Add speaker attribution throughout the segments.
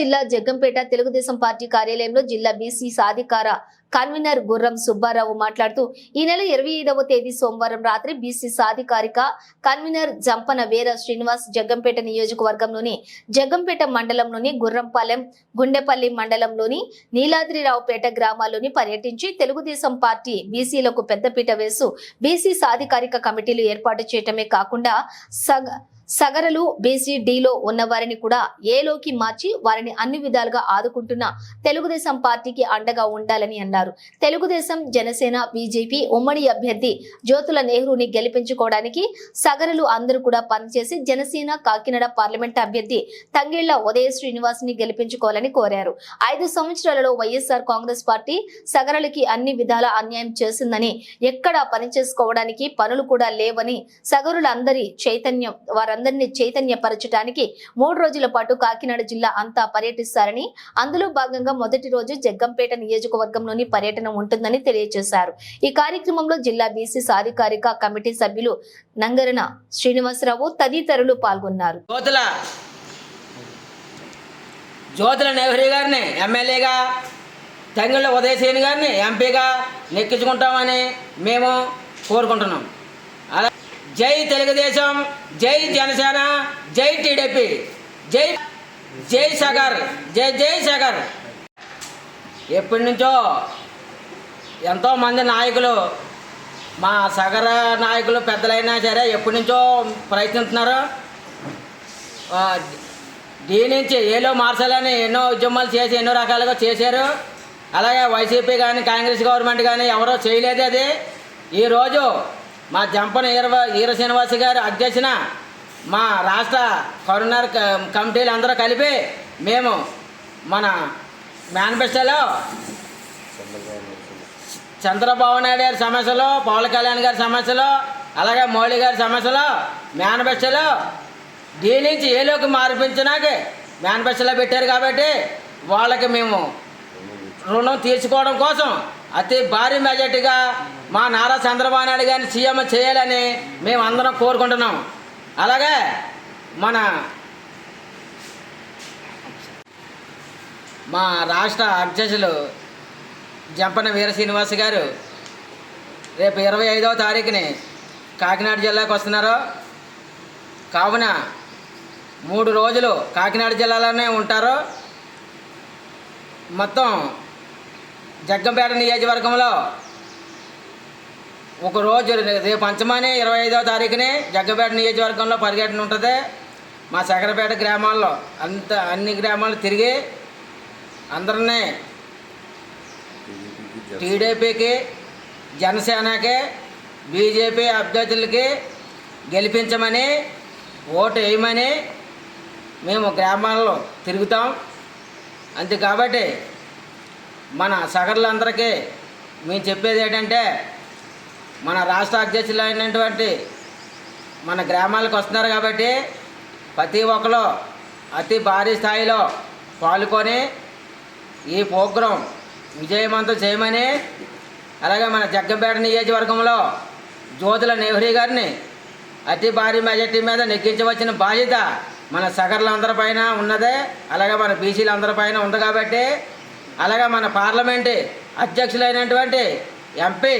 Speaker 1: జిల్లా జగ్గంపేట తెలుగుదేశం పార్టీ కార్యాలయంలో జిల్లా బీసీ సాధికార కన్వీనర్ గుర్రం సుబ్బారావు మాట్లాడుతూ ఈ నెల ఇరవై ఐదవ తేదీ సోమవారం రాత్రి బీసీ సాధికారిక కన్వీనర్ జంపన వీర శ్రీనివాస్ జగ్గంపేట నియోజకవర్గంలోని జగ్గంపేట మండలంలోని గుర్రంపాలెం గుండెపల్లి మండలంలోని నీలాద్రిరావుపేట గ్రామాల్లోని పర్యటించి తెలుగుదేశం పార్టీ బీసీలకు పెద్దపీట వేస్తూ బీసీ సాధికారిక కమిటీలు ఏర్పాటు చేయటమే కాకుండా సగ సగరలు బీసీ డీలో ఉన్న వారిని కూడా ఏలోకి మార్చి వారిని అన్ని విధాలుగా ఆదుకుంటున్న తెలుగుదేశం పార్టీకి అండగా ఉండాలని అన్నారు. తెలుగుదేశం జనసేన బీజేపీ ఉమ్మడి అభ్యర్థి జ్యోతుల నెహ్రూని గెలిపించుకోవడానికి సగరులు అందరూ కూడా పనిచేసి జనసేన కాకినాడ పార్లమెంట్ అభ్యర్థి తంగేళ్ళ ఉదయ శ్రీనివాస్ని గెలిపించుకోవాలని కోరారు. ఐదు సంవత్సరాలలో వైఎస్ఆర్ కాంగ్రెస్ పార్టీ సగరలకి అన్ని విధాల అన్యాయం చేసిందని ఎక్కడా పనిచేసుకోవడానికి పనులు కూడా లేవని సగరులందరి చైతన్యం వారందరినీ చైతన్యపరచడానికి మూడు రోజుల పాటు కాకినాడ జిల్లా అంతా పర్యటిస్తారని అందులో భాగంగా మొదటి రోజు జగ్గంపేట నియోజకవర్గంలోని పర్యటన ఉంటుందని తెలియజేశారు. ఈ కార్యక్రమంలో జిల్లా బీసీ సాధికారిక కమిటీ సభ్యులు నంగరన శ్రీనివాసరావు తదితరులు పాల్గొన్నారు.
Speaker 2: జ్యోతుల జ్యోతుల నెహ్రూ గారిని ఎమ్మెల్యేగా తంగిళ్ళ ఉదయసేని గారిని ఎంపీగా నెక్కించుకుంటామని మేము కోరుకుంటున్నాం. అలా జై తెలుగుదేశం జై జనసేన జై టీడీపీ జై జై సగర్ జై జై సగర్. ఎప్పటి నుంచో ఎంతోమంది నాయకులు మా సగర నాయకులు పెద్దలైనా సరే ఎప్పటి నుంచో ప్రయత్నిస్తున్నారు. దీని నుంచి ఏలో మార్చాలని ఎన్నో ఉద్యమాలు చేసి ఎన్నో రకాలుగా చేశారు. అలాగే వైసీపీ కానీ కాంగ్రెస్ గవర్నమెంట్ కానీ ఎవరో చేయలేదు అది. ఈరోజు మా జంపన ఈరవ ఈర శ్రీనివాస్ గారు అధ్యక్షన మా రాష్ట్ర కరోనర్ కమిటీలు అందరూ కలిపి మేము మన మేనిఫెస్టోలో చంద్రబాబు నాయుడు గారి సమస్యలు పవన్ కళ్యాణ్ గారి సమస్యలు అలాగే మోడీ గారి సమస్యలు మేనిఫెస్టోలో దీని నుంచి ఏలోకి మార్పించినాకే మేనిఫెస్టోలో పెట్టారు కాబట్టి వాళ్ళకి మేము రుణం తీర్చుకోవడం కోసం అతి భారీ మెజార్టీగా మా నారా చంద్రబాబు నాయుడు గారిని సీఎం చేయాలని మేము అందరం కోరుకుంటున్నాం. అలాగే మన మా రాష్ట్ర అధ్యక్షులు జంపన వీర శ్రీనివాస్ గారు రేపు ఇరవై ఐదవ తారీఖుని కాకినాడ జిల్లాకు వస్తున్నారు? కావున మూడు రోజులు కాకినాడ జిల్లాలోనే ఉంటారు? మొత్తం జగ్గంపేట నియోజకవర్గంలో ఒక రోజు రేపు పంచమానే ఇరవై ఐదవ తారీఖుని జగ్గంపేట నియోజకవర్గంలో పర్యటన ఉంటుంది. మా సగరపేట గ్రామాల్లో అంత అన్ని గ్రామాలు తిరిగి అందరినీ టీడీపీకి జనసేనకి బీజేపీ అభ్యర్థులకి గెలిపించమని ఓటు వేయమని మేము గ్రామాల్లో తిరుగుతాం. అంతే కాబట్టి మన సగర్లందరికీ మేము చెప్పేది ఏంటంటే మన రాష్ట్ర అధ్యక్షులు అయినటువంటి మన గ్రామాలకు వస్తున్నారు కాబట్టి ప్రతి ఒక్కరు అతి భారీ స్థాయిలో పాల్గొని ఈ ప్రోగ్రాం విజయవంతం చేయమని అలాగే మన జగ్గంపేట నియోజకవర్గంలో జ్యోతుల నెహ్రూ గారిని అతి భారీ మెజార్టీ మీద నెగ్గించవచ్చిన బాధ్యత మన సగర్లందరిపైన ఉన్నదే. అలాగే మన బీసీలందరిపైన ఉంది కాబట్టి అలాగే మన పార్లమెంటు అధ్యక్షులైనటువంటి ఎంపీ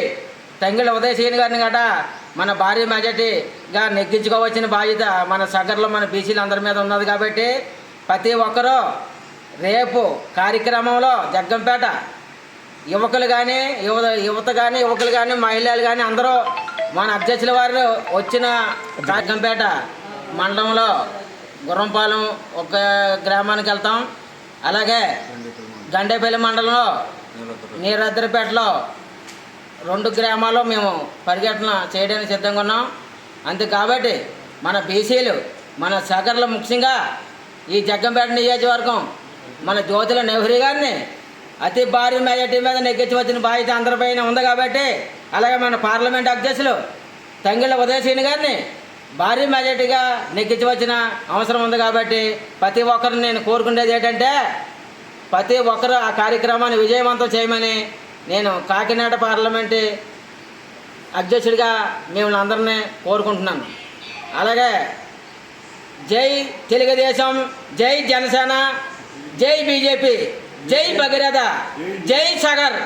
Speaker 2: తంగిళ్ళ ఉదయశ్రీని గారిని గట మన భారీ మెజార్టీగా నెగ్గించుకోవచ్చిన బాధ్యత మన సగర్లో మన బీసీలందరి మీద ఉన్నది కాబట్టి ప్రతి ఒక్కరూ రేపు కార్యక్రమంలో జగ్గంపేట యువకులు కానీ యువత యువత కానీ యువకులు కానీ మహిళలు కానీ అందరూ మన అధ్యక్షుల వారు వచ్చిన జగ్గంపేట మండలంలో గుర్రంపాలెం ఒక గ్రామానికి వెళ్తాం. అలాగే గండేపల్లి మండలంలో నీరద్రపేటలో రెండు గ్రామాల్లో మేము పర్యటన చేయడానికి సిద్ధంగా ఉన్నాం. అంతే కాబట్టి మన బీసీలు మన సగర్ల ముఖ్యంగా ఈ జగ్గంపేట నియోజకవర్గం మన జ్యోతుల నెహ్రూ గారిని అతి భారీ మెజార్టీ మీద నెగ్గించి వచ్చిన బాధ్యత అందరిపైన ఉంది కాబట్టి అలాగే మన పార్లమెంట్ అధ్యక్షులు తంగిళ్ళ ఉదయశ్రీని గారిని భారీ మెజార్టీగా నెగ్గించి వచ్చిన అవసరం ఉంది కాబట్టి ప్రతి ఒక్కరిని నేను కోరుకునేది ఏంటంటే ప్రతి ఒక్కరు ఆ కార్యక్రమాన్ని విజయవంతం చేయమని నేను కాకినాడ పార్లమెంటు అధ్యక్షుడిగా మిమ్మల్ని అందరినీ కోరుకుంటున్నాను. అలాగే జై తెలుగుదేశం జై జనసేన జై బీజేపీ. జై భగీరథ జై సగర్.